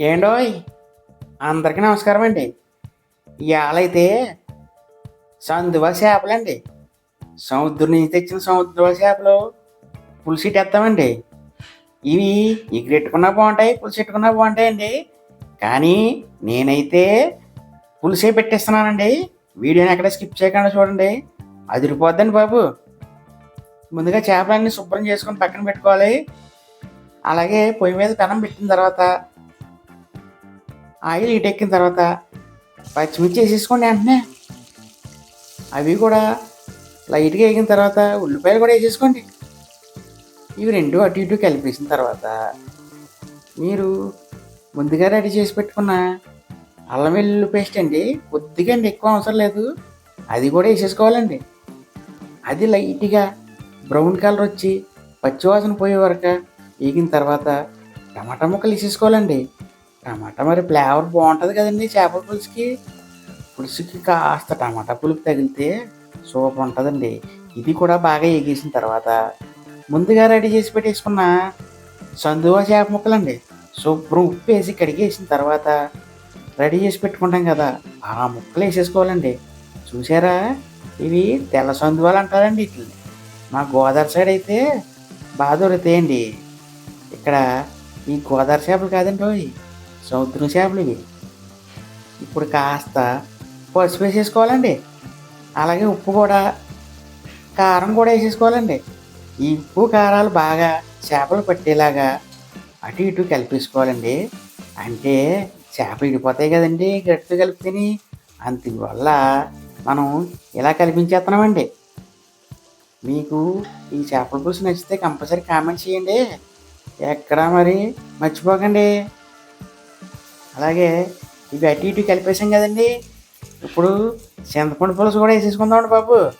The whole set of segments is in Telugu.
ఏండోయ్? అందరికీ నమస్కారం అండి. ఇవాళైతే సందువ చేపలండి. సముద్రం నుంచి తెచ్చిన సముద్ర చేపలు పులుసు ఇవి ఎగిరెట్టుకున్నా బాగుంటాయి పులుసు పెట్టుకున్నా బాగుంటాయండి. కానీ నేనైతే పులుసే పెట్టేస్తున్నానండి. వీడియోని ఎక్కడ స్కిప్ చేయకుండా చూడండి. అదిరిపోద్దండి బాబు. ముందుగా చేపలన్నీ శుభ్రం చేసుకొని పక్కన పెట్టుకోవాలి. అలాగే పొయ్యి మీద పెనం పెట్టిన తర్వాత ఆయిల్ హీట్ ఎక్కిన తర్వాత పచ్చిమిర్చి వేసేసుకోండి వెంటనే. అవి కూడా లైట్గా వేగిన తర్వాత ఉల్లిపాయలు కూడా వేసేసుకోండి. ఇవి రెండు అటు ఇటు కలిపేసిన తర్వాత మీరు ముందుగా రెడీ చేసి పెట్టుకున్న అల్లం వెల్లుల్లి పేస్ట్ అండి కొద్దిగా అండి ఎక్కువ అవసరం లేదు. అది కూడా వేసేసుకోవాలండి. అది లైట్గా బ్రౌన్ కలర్ వచ్చి పచ్చివాసన పోయే వరకు వేగిన తర్వాత టమాటా ముక్కలు వేసేసుకోవాలండి. టమాటా. మరి ఫ్లేవర్ బాగుంటుంది కదండి చేపల పులుసుకి? పులుసుకి కాస్త టమాటా పులుపు తగిలితే సూపర్ ఉంటుందండి. ఇది కూడా బాగా ఎగేసిన తర్వాత ముందుగా రెడీ చేసి పెట్టేసుకున్న సందువా చేప ముక్కలండి. శుభ్రం ఉప్పు వేసి కడిగేసిన తర్వాత రెడీ చేసి పెట్టుకుంటాం కదా ఆ ముక్కలు వేసేసుకోవాలండి. చూసారా? ఇవి తెల్ల సందువాలు అంటారండి వీటిని. మా గోదావరి సైడ్ అయితే బాగా దొరుకుతాయండి. ఇక్కడ ఈ గోదావరి చేపలు కాదండి సముద్రం చేపలు ఇవి ఇప్పుడు కాస్త పసుపు వేసేసుకోవాలండి అలాగే ఉప్పు కూడా కారం కూడా వేసేసుకోవాలండి ఈ ఉప్పు కారాలు బాగా చేపలు పట్టేలాగా అటు ఇటు కలిపేసుకోవాలండి అంటే చేపలు ఇడిపోతాయి కదండి గట్టు కలిపితేని అందువల్ల మనం ఇలా కల్పించేస్తున్నామండి మీకు ఈ చేపల పులుసు నచ్చితే కంపల్సరీ కామెంట్ చేయండి ఎక్కడ మరి మర్చిపోకండి అలాగే ఇవి అటు ఇటు కలిపేసాం కదండి. ఇప్పుడు చింతపండు పులుసు కూడా వేసేసుకుందామండి బాబు.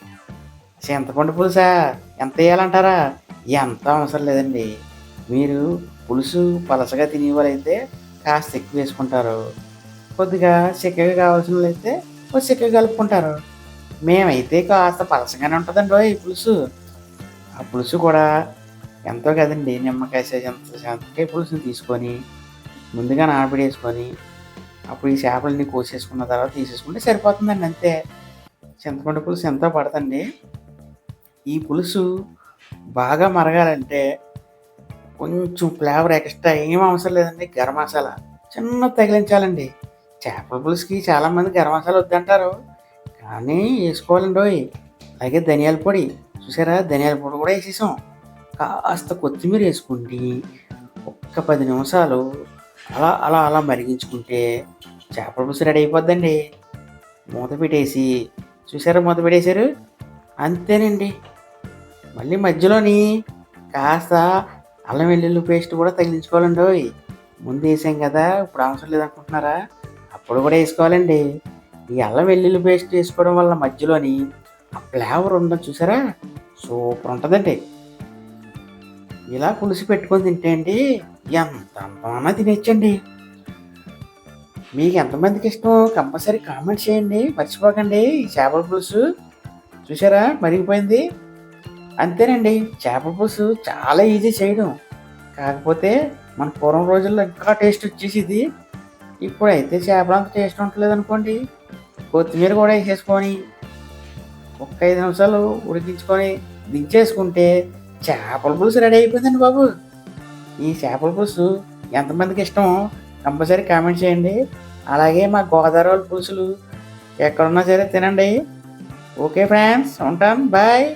చింతపండు పులుసా? ఎంత వేయాలంటారా? ఎంత అవసరం లేదండి. మీరు పులుసు పలసగా తినేవాళ్ళైతే కాస్త ఎక్కువ వేసుకుంటారు. కొద్దిగా చిక్కగా కావాల్సిన వాళ్ళైతే కొద్ది చిక్కగా కలుపుకుంటారు. మేమైతే కాస్త పలసగానే ఉంటుందండి ఈ పులుసు. ఆ పులుసు కూడా ఎంతో కదండి. నిమ్మకాయ సైజ్ చింతకాయ పులుసుని తీసుకొని ముందుగా నానబెట్టేసుకొని అప్పుడు ఈ చేపలని కోసేసుకున్న తర్వాత తీసేసుకుంటే సరిపోతుందండి అంతే. చింతపండు పులుసు ఎంతో పడుతుంది ఈ పులుసు బాగా మరగాలంటే కొంచెం ఫ్లేవర్ ఎక్స్ట్రా ఏం అవసరం లేదండి గరం మసాలా. చిన్న తగిలించాలండి. చేపల పులుసుకి చాలామంది గరం మసాలా వద్దంటారు. కానీ వేసుకోవాలండి ఓయ్. అలాగే ధనియాల పొడి. చూసారా? ధనియాల పొడి కూడా వేసేసాం. కాస్త కొత్తిమీర వేసుకోండి. ఒక్క పది నిమిషాలు అలా అలా అలా మరిగించుకుంటే చేపల పులుసు రెడీ అయిపోద్దండి. మూత పెట్టేసి చూసారా మూత పెట్టేశారు? అంతేనండి. మళ్ళీ మధ్యలోని కాస్త అల్లం వెల్లుల్లి పేస్ట్ కూడా తగిలించుకోవాలండి ముందు వేసాం కదా ఇప్పుడు అవసరం లేదనుకుంటున్నారా? అప్పుడు కూడా వేసుకోవాలండి. ఈ అల్లం వెల్లుల్లి పేస్ట్ వేసుకోవడం వల్ల మధ్యలోని ఆ ఫ్లేవర్ ఉండదు చూసారా సూపర్ ఉంటుందండి. ఇలా పులుసు పెట్టుకొని తింటే అండి ఎంత అంతమన్నా తినేచ్చండి. మీకు ఎంతమందికి ఇష్టం? కంపల్సరీ కామెంట్ చేయండి. మర్చిపోకండి. చేపల పులుసు చూసారా? మరిగిపోయింది. అంతేనండి. చేపల పులుసు చాలా ఈజీ చేయడం. కాకపోతే మన పూర్వం రోజుల్లో ఇంకా టేస్ట్ వచ్చేసింది. ఇప్పుడైతే అయితే అంత టేస్ట్ ఉండలేదు అనుకోండి. కొత్తిమీర కూడా వేసేసుకొని ఒక్క ఐదు నిమిషాలు ఉడికించుకొని దించేసుకుంటే చేపల పులుసు రెడీ అయిపోయిందండి బాబు. ఈ చేపల పులుసు ఎంతమందికి ఇష్టమో కంపల్సరీ కామెంట్ చేయండి. అలాగే మా గోదావరి వాళ్ళ పులుసులు ఎక్కడున్నా సరే తినండి. ఓకే ఫ్రెండ్స్ ఉంటాను బాయ్.